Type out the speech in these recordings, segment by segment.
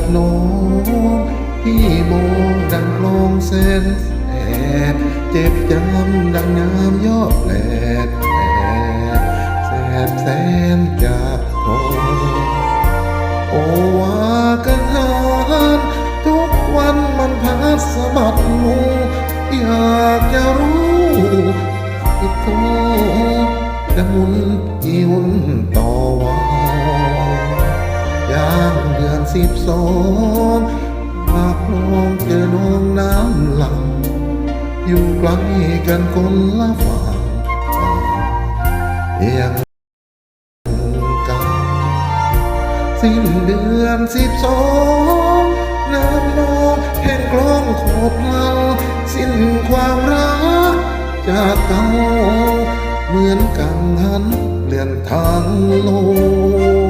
บน้องพี่มองดังคลองเส้นแอบเจ็บจำดังน้ำยอดแหลกแสบแสนจากทองโอวากันหานทุกวันมันพัดสะบัดมูอยากจะรู้อีกทีจะหมุนกี่หุ่นต่อ สิบสองหากลองเจอน้องน้ำหลัง อยู่ไกลกันคนละฝั่งยังกันสิ้นเดือนสิบสองน้ำนองแห่งกล้องโคตรล่าสิ้นความรัก จากเก่าเหมือนกังหันเปลี่ยนทางโล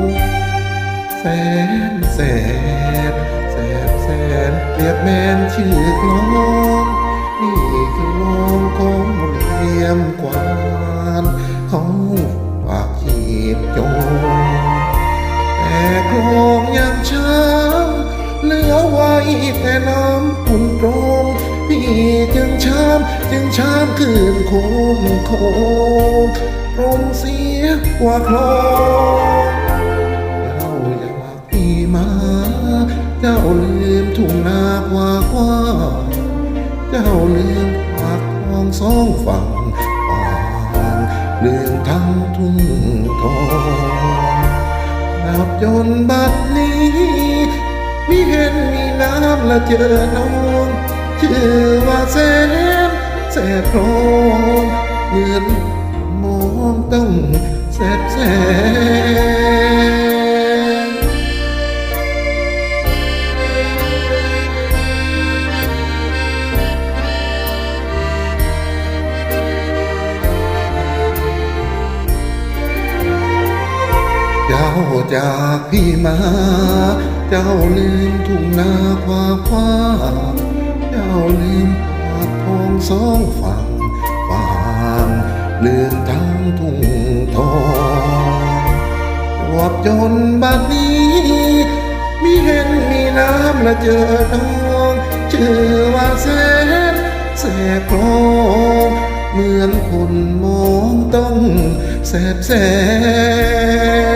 กแสน บแสบแสนเปรียบแมนชื่อกลองนี่คือลองของเรียมกวานเขาฝากขีดโจงแต่กลองยังช้าเหลือไว้แต่น้ำปุ่นตรงพี่จึงชามจึงชามคืนคมโคมรมเสียกว่าคลอง เจ้าลืมทุ่งนากว่ากว้างเจ้าลืมปากคลองสองฝั่งปางลืมทั้งทุ่งทองนับจนบัดนี้มีเห็นมีน้ำและเจอน้องชื่อว่าแสนแสบร้องเหมือนมองต้องแสบแสบ จ้าจากพี่มา เจ้าลืมทุ่งนาควาคว้าเจ้าลืมปากทองสองฝั่งฟางลืมทั้งทุ่งทองรวบจนบัดนี้ มีเห็นมีน้ำและเจอน้องชื่อว่าแสนแสบคลองเหมือนคนมองต้องแสบแสบ